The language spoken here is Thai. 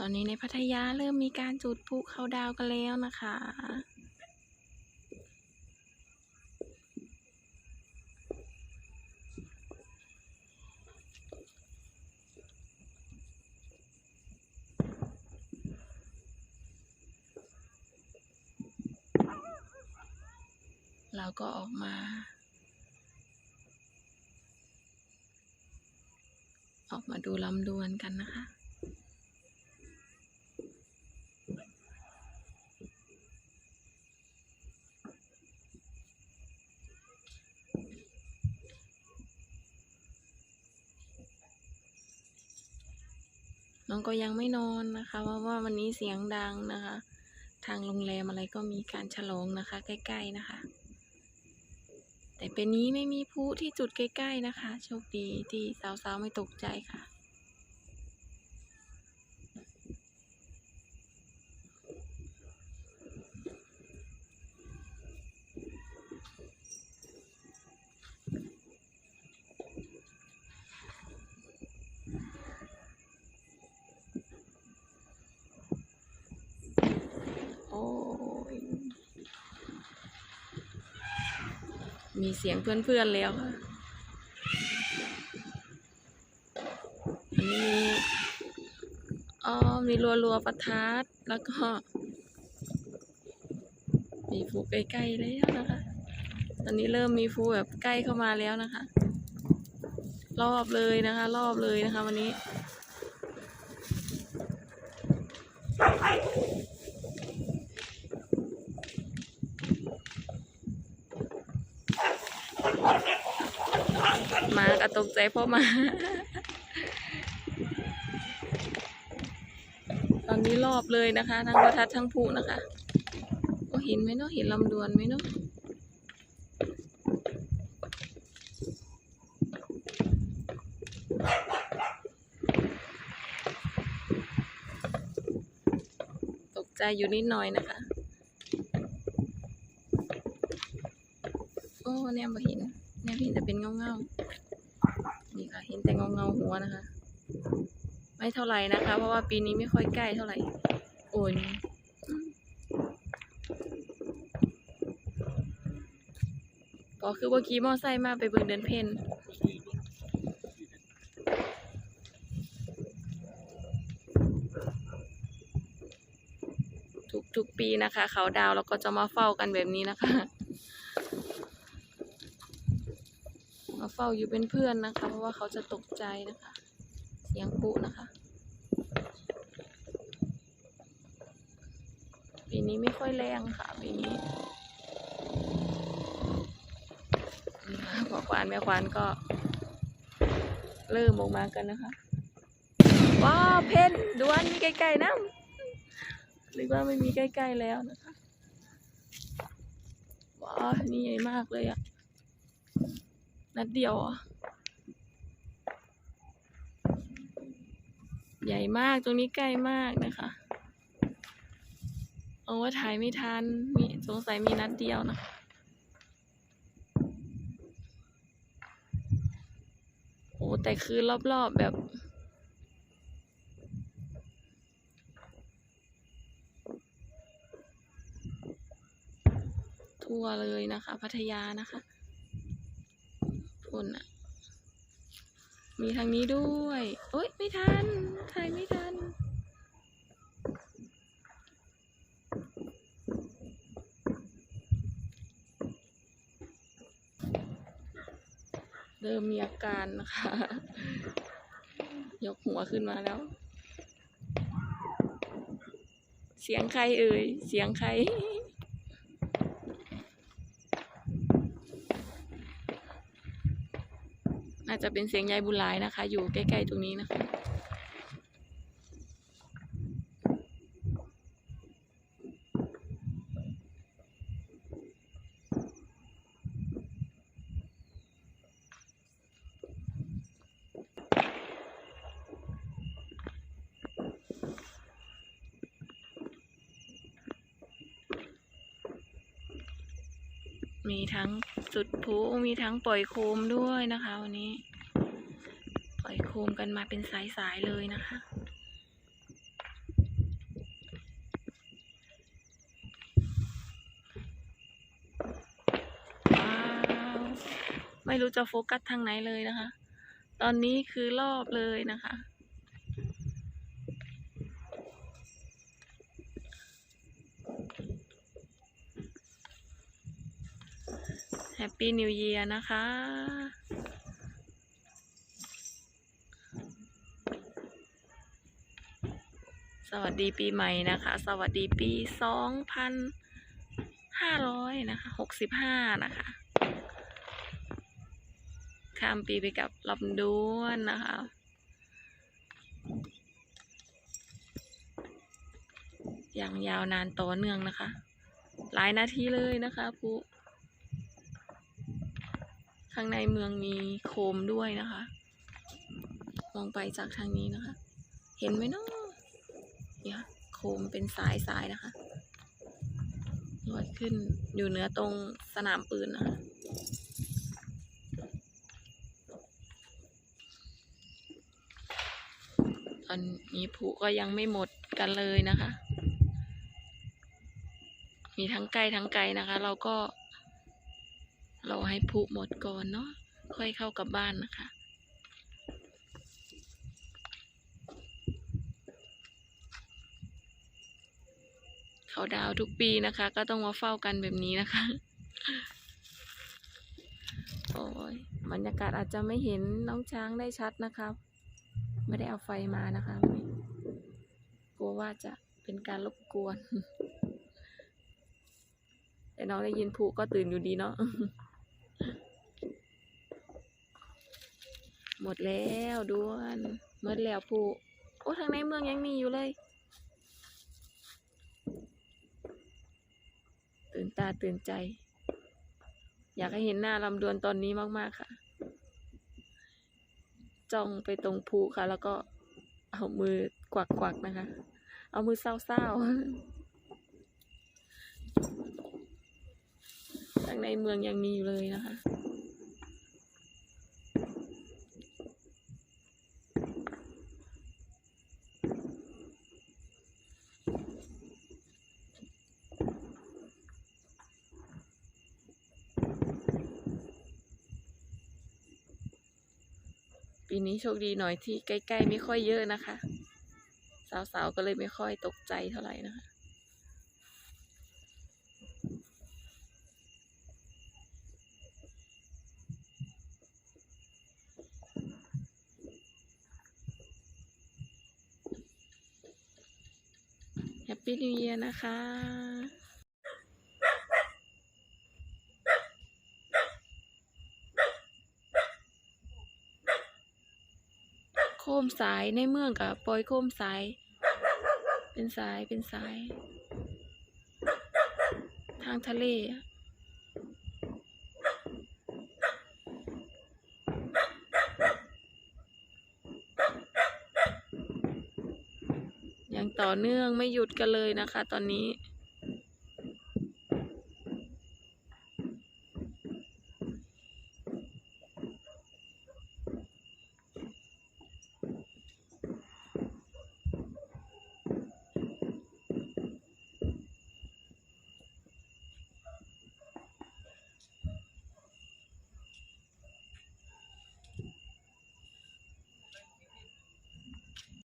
ตอนนี้ในพัทยาเริ่มมีการจุดพลุเข้าดาวกันแล้วนะคะ เราก็ออกมาออกมาดูลำดวนกันนะคะ น้องก็ยังไม่นอนนะคะเพราะว่าวันนี้เสียงดังนะคะ ทางโรงแรมอะไรก็มีการฉลองนะคะ ใกล้ ๆนะคะ แต่เป็นนี้ไม่มีพลุที่จุดใกล้ ๆนะคะ โชคดีที่สาวๆไม่ตกใจค่ะ มีเสียงเพื่อนๆแล้วค่ะอันนี้มีอ๋อมีรัวรัวประทัดแล้วก็ มีฟูใกล้ๆแล้วนะคะ ตอนนี้เริ่มมีฟูแบบใกล้เข้ามาแล้วนะคะ รอบเลยนะคะ รอบเลยนะคะ วันนี้ หมากระ ตกใจพราะหมา ตอนนี้รอบเลยนะคะ ทั้งประทัดทั้งผูนะคะโอ้เห็นไหมเนาะเห็นลำดวนไหมเนาะตกใจอยู่นิดหน่อยนะคะ โอ้เนี่ยมาเห็นเนี่ยเห็นแต่เป็นเงาเงา นี่ค่ะเห็นแต่เงาเงาหัวนะคะ ไม่เท่าไหร่นะคะ เพราะว่าปีนี้ไม่ค่อยใกล้เท่าไหร่โอ้ยอืมก็คือว่าขี่มอไซค์มาไปเบิ่งเดินเพนทุกทุกปีนะคะ เขาดาวแล้วก็จะมาเฝ้ากันแบบนี้นะคะ มา เฝ้าอยู่เป็นเพื่อนนะคะ เพราะว่าเขาจะตกใจนะคะ เสียงปุนะคะ ปีนี้ไม่ค่อยแรงค่ะปีนี้นี่ค่ะพ่อควานแม่ควานก็ เริ่มออกมากันนะคะ ว้าเพนดวนมีใกล้ๆนะหรือว่าไม่มีใกล้ๆแล้วนะคะ ว้านี่ใหญ่มากเลยอะ นัดเดียวอะใหญ่มากตรงนี้ใกล้มากนะคะเอาว่าถ่ายไม่ทันมีสงสัยมีนัดเดียวนะคะโอ้แต่คือรอบๆแบบ ทั่วเลยนะคะ พัทยานะคะ นอะมีทางนี้ด้วยโอ๊ยไม่ทันถ่ายไม่ทัน เริ่มมีอาการนะคะ ยกหัวขึ้นมาแล้ว เสียงใครเอ่ย เสียงใคร น่า จะเป็นเสียงยายบุญหลายนะคะ อยู่ใกล้ๆตรงนี้นะคะ มีทั้งสุดพุมีทั้งปล่อยโคมด้วยนะคะวันนี้ ปล่อยโคมกันมาเป็นสายๆเลยนะคะไม่รู้จะโฟกัสทางไหนเลยนะคะ ตอนนี้คือรอบเลยนะคะ แฮปปี้นิว e ยีร์นะคะ สวัสดีปีใหม่นะคะ สวัสดีปีสองพันห้าร้อยนะคะหกสิบห้านะคะ ข้ามปีไปกับลำดวนนะคะอย่างยาวนานต่อเนื่องนะคะ หลายนาทีเลยนะคะผู้ ข้างในเมืองมีโคมด้วยนะคะ มองไปจากทางนี้นะคะ เห็นไหมเนาะเนี่ยค่ะโคมเป็นสายสายๆนะคะลอยขึ้นอยู่เหนือตรงสนามปืนนะคะตอนนี้ผูก็ยังไม่หมดกันเลยนะคะ มีทั้งใกล้ทั้งไกลนะคะ เราก็ ราให้ผูหมดก่อนเนาะค่อยเข้ากลับบ้านนะคะ เขาดาวทุกปีนะคะ ก็ต้องมาเฝ้ากันแบบนี้นะคะโอ้ยบรรยากาศอาจจะไม่เห็นน้องช้างได้ชัดนะครับไม่ได้เอาไฟมานะคะกลัวว่าจะเป็นการรบกวนแต่น้องได้ยินผูก็ตื่นอยู่ดีเนาะ หมดแล้วด้วนหมดแล้วผู้โอ้ทางในเมืองยังมีอยู่เลย ตื่นตาตื่นใจ อยากให้เห็นหน้าลำดวนตอนนี้มากๆค่ะ จ้องไปตรงภูค่ะ แล้วก็เอามือกวักๆนะคะ เอามือเศร้าๆข้างในเมืองยังมีอยู่เลยนะคะ ปีนี้โชคดีหน่อยที่ใกล้ๆไม่ค่อยเยอะนะคะ สาวๆก็เลยไม่ค่อยตกใจเท่าไหร่นะคะแฮปปี้นิว e ย r นะคะ มสายในเมืองกับปล่อยโคมสาย เป็นสายเป็นสาย ทางทะเลอะยังต่อเนื่องไม่หยุดกันเลยนะคะ ตอนนี้